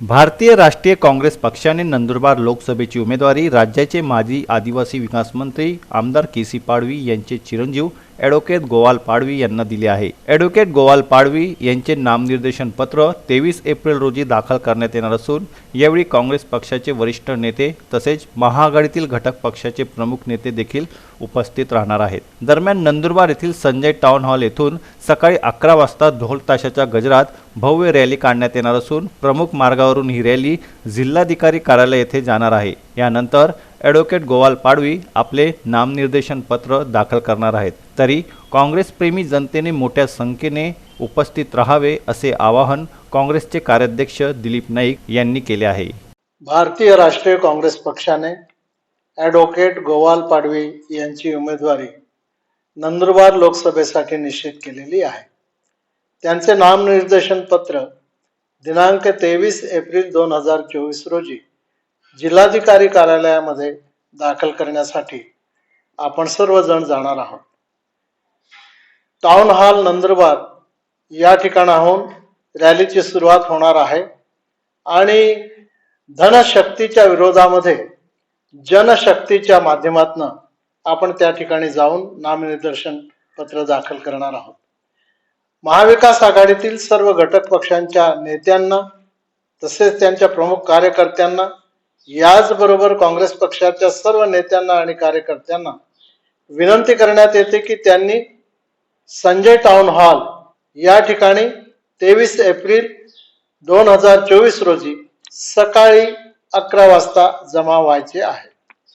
भारतीय राष्ट्रीय काँग्रेस पक्षाने नंदुरबार लोकसभेची उमेदवारी राज्याचे माजी आदिवासी विकास मंत्री आमदार के सी पाडवी यांचे चिरंजीव ॲडव्होकेट गोवाल पाडवी यांना दिले आहे. ॲडव्होकेट गोवाल पाडवी यांचे नामनिर्देशन पत्र तेवीस एप्रिल रोजी दाखल करण्यात येणार असून यावेळी काँग्रेस पक्षाचे वरिष्ठ नेते तसेच महाआघाडीतील घटक पक्षाचे प्रमुख नेते देखील उपस्थित राहणार आहेत. दरम्यान नंदुरबार येथील संजय टाउन हॉल येथून सकाळी अकरा वाजता ढोल ताशाच्या गजरात भव्य रॅली काढण्यात येणार असून प्रमुख मार्गावरून ही रॅली जिल्हाधिकारी कार्यालय येथे जाणार आहे. यानंतर ॲडव्होकेट गोवाल पाडवी आपले नामनिर्देशन पत्र दाखल करणार आहेत. तरी काँग्रेसप्रेमी जनतेने मोठ्या संख्येने उपस्थित राहावे असे आवाहन काँग्रेसचे कार्याध्यक्ष दिलीप नाईक यांनी केले आहे. भारतीय राष्ट्रीय काँग्रेस पक्षाने ॲडव्होकेट गोवाल पाडवी यांची उमेदवारी नंदुरबार लोकसभेसाठी निश्चित केलेली आहे. त्यांचे नामनिर्देशन पत्र दिनांक तेवीस एप्रिल दोन हजार चोवीस रोजी जिल्हाधिकारी कार्यालयामध्ये दाखल करण्यासाठी आपण सर्वजण जाणार आहोत. टाउन हॉल नंदुरबार या ठिकाणाहून रॅलीची सुरुवात होणार आहे आणि धनशक्तीच्या विरोधामध्ये जनशक्तीच्या माध्यमातून आपण त्या ठिकाणी जाऊन नामनिर्देशन पत्र दाखल करणार आहोत. महाविकास आघाडीतील सर्व घटक पक्षांच्या नेत्यांना तसेच त्यांच्या प्रमुख कार्यकर्त्यांना याचबरोबर काँग्रेस पक्षाच्या सर्व नेत्यांना आणि कार्यकर्त्यांना विनंती करण्यात येते की त्यांनी संजय टाउन हॉल या ठिकाणी तेवीस एप्रिल दोन हजार चोवीस रोजी सकाळी अकरा वाजता जमा व्हायचे आहे.